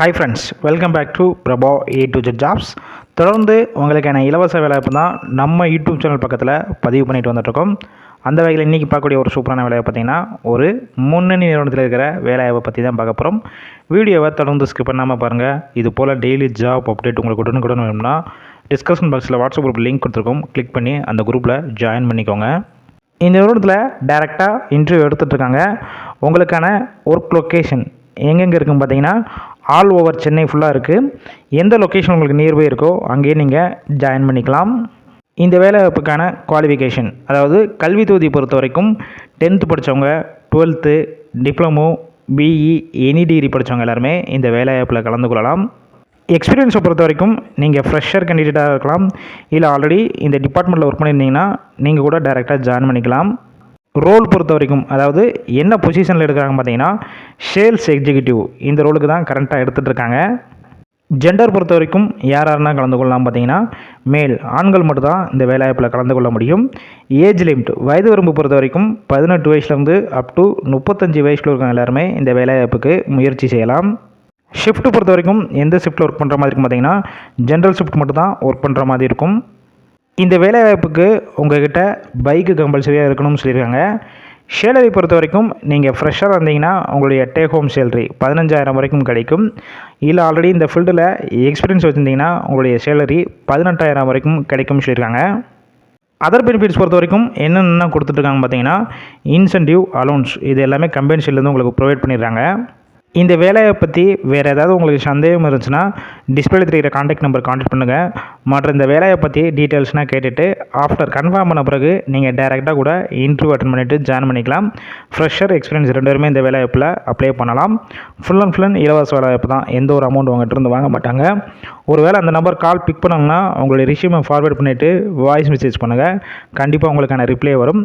Hi friends welcome back to Prabha A to Z jobs தொடர்ந்து உங்களுக்கான இலவச வேலைவாய்ப்பு தான் நம்ம யூடியூப் சேனல் பக்கத்தில் பதிவு பண்ணிட்டு வந்துட்டுருக்கோம். அந்த வகையில் இன்றைக்கி பார்க்கக்கூடிய ஒரு சூப்பரான வேலையை பார்த்தீங்கன்னா ஒரு முன்னணி நிறுவனத்தில் இருக்கிற வேலையை பற்றி தான் பார்க்க போகிறோம் வீடியோவை தொடர்ந்து ஸ்கிப் பண்ணாமல் பாருங்கள் இது போல் டெய்லி ஜாப் அப்டேட் உங்களுக்கு உடனுக்குடன் வேணும்னா டிஸ்கஷன் பாக்ஸில் வாட்ஸ்அப் குரூப் லிங்க் கொடுத்துருக்கோம். கிளிக் பண்ணி அந்த குரூப்பில் ஜாயின் பண்ணிக்கோங்க. இந்த நிறுவனத்தில் டேரெக்டாக இன்டர்வியூ எடுத்துகிட்ருக்காங்க உங்களுக்கான ஒர்க் லொக்கேஷன் எங்கெங்கே இருக்குன்னு பார்த்தீங்கன்னா ஆல் ஓவர் சென்னை ஃபுல்லாக இருக்குது எந்த லொக்கேஷன் உங்களுக்கு நியர்பை இருக்கோ அங்கேயே நீங்கள் ஜாயின் பண்ணிக்கலாம். இந்த வேலைவாய்ப்புக்கான குவாலிஃபிகேஷன் அதாவது கல்வி தொகுதி பொறுத்த வரைக்கும் டென்த்து படித்தவங்க twelfth diploma BE any degree படித்தவங்க எல்லாருமே இந்த வேலைவாய்ப்பில் கலந்து கொள்ளலாம். எக்ஸ்பீரியன்ஸை பொறுத்த வரைக்கும் நீங்கள் ஃப்ரெஷர் கேண்டிடேட்டாக இருக்கலாம். இல்லை ஆல்ரெடி இந்த டிபார்ட்மெண்ட்டில் ஒர்க் பண்ணியிருந்தீங்கன்னா நீங்கள் கூட டேரெக்டாக ஜாயின் பண்ணிக்கலாம். ரோல் பொறுத்த வரைக்கும் அதாவது என்ன பொசிஷனில் எடுக்கிறாங்க பார்த்தீங்கன்னா சேல்ஸ் எக்ஸிக்யூட்டிவ் இந்த ரோலுக்கு தான் கரண்ட்டாக எடுத்துகிட்டு இருக்காங்க ஜெண்டர் பொறுத்த வரைக்கும் யார் யாருன்னா கலந்து கொள்ளலாம் பார்த்தீங்கன்னா மேல் ஆண்கள் மட்டும்தான் இந்த வேலைவாய்ப்பில் கலந்து கொள்ள முடியும். ஏஜ் லிமிட் வயது வரம்பு பொறுத்த வரைக்கும் பதினெட்டு வயசுலேருந்து அப் டு முப்பத்தஞ்சு வயசில் இருக்கிற எல்லாருமே இந்த வேலைவாய்ப்புக்கு முயற்சி செய்யலாம். ஷிஃப்ட் பொறுத்த வரைக்கும் எந்த ஷிஃப்ட்டில் ஒர்க் பண்ணுற மாதிரி இருக்கும் பார்த்தீங்கன்னா ஜென்ரல் ஷிஃப்ட் மட்டும் தான் ஒர்க் பண்ணுற மாதிரி இருக்கும். இந்த வேலைவாய்ப்புக்கு உங்கள்கிட்ட பைக்கு கம்பல்சரியாக இருக்கணும்னு சொல்லியிருக்காங்க. சேலரி பொறுத்த வரைக்கும் நீங்கள் ஃப்ரெஷ்ஷாக இருந்தீங்கன்னா உங்களுடைய டேக் ஹோம் சேலரி பதினஞ்சாயிரம் வரைக்கும் கிடைக்கும். இல்லை ஆல்ரெடி இந்த ஃபீல்டில் எக்ஸ்பீரியன்ஸ் வச்சுருந்தீங்கன்னா உங்களுடைய சேலரி பதினெட்டாயிரம் வரைக்கும் கிடைக்கும்னு சொல்லியிருக்காங்க. அதர் பெனிஃபிட்ஸ் பொறுத்த வரைக்கும் என்னென்ன கொடுத்துட்ருக்காங்க பார்த்தீங்கன்னா இன்சென்டிவ் அலோன்ஸ் இது எல்லாமே கம்பெனி சைட்லேருந்து உங்களுக்கு ப்ரொவைட் பண்ணிடுறாங்க. இந்த வேலையை பற்றி வேறு ஏதாவது உங்களுக்கு சந்தேகம் இருந்துச்சுன்னா டிஸ்பிளே தெரிகிற காண்டாக்ட் நம்பர் காண்டாக்ட் பண்ணுங்கள் மற்ற இந்த வேலையை பற்றி டீட்டெயில்ஸ்னால் கேட்டுட்டு ஆஃப்டர் கன்ஃபார்ம் பண்ண பிறகு நீங்கள் டேரெக்டாக கூட இன்டர்வியூ அட்டன் பண்ணிவிட்டு ஜாயின் பண்ணிக்கலாம். ஃப்ரெஷர் எக்ஸ்பீரியன்ஸ் ரெண்டு பேருமே இந்த வேலைவாய்ப்பில் அப்ளை பண்ணலாம். ஃபுல் அண்ட் ஃபுல் அண்ட் இலவச வேலைவாய்ப்பு தான். எந்த ஒரு அமௌண்ட் உங்கள்கிட்ட இருந்து வாங்க மாட்டாங்க. ஒருவேளை அந்த நம்பர் கால் பிக் பண்ணாங்கன்னா உங்களுடைய ரிஷ்யூமை ஃபார்வேர்ட் பண்ணிவிட்டு வாய்ஸ் மெசேஜ் பண்ணுங்கள் கண்டிப்பாக உங்களுக்கான ரிப்ளை வரும்.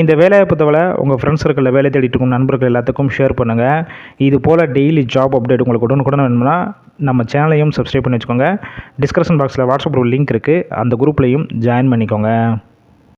இந்த வேலைவாய்ப்பு தவிர உங்கள் ஃப்ரெண்ட்ஸ் சர்க்கிளில் வேலை தேடிட்டு இருக்கும் நண்பர்கள் எல்லாத்துக்கும் ஷேர் பண்ணுங்கள் இது போல் டெய்லி ஜாப் அப்டேட் உங்களுக்கு உடனுக்குடன் வேணும்னா நம்ம சேனலையும் சப்ஸ்கிரைப் பண்ணி வச்சுக்கோங்க. டிஸ்கிரிப்ஷன் பாக்ஸில் வாட்ஸ்அப் குரூப் லிங்க் இருக்குது அந்த குரூப்லேயும் ஜாயின் பண்ணிக்கோங்க.